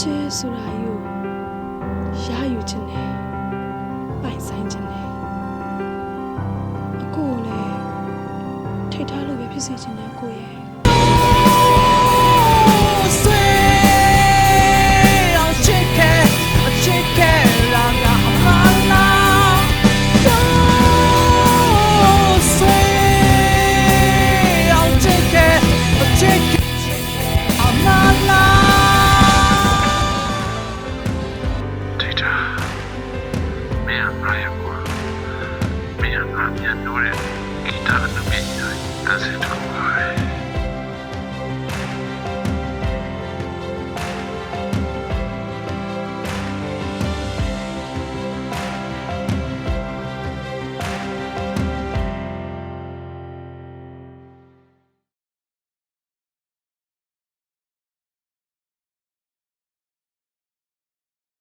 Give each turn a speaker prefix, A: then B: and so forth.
A: ချဲဆိုတာယူရယူခြင်းနဲ့ပိုင်ဆိုင်ခြင်းနဲ့အကိုလည်းထိတ်ထားလို့ပဲဖြစ်စေခြင်းနဲ့ကိုရဲ့
B: မင်းကငါရဲ့ကွာမင်းကငါ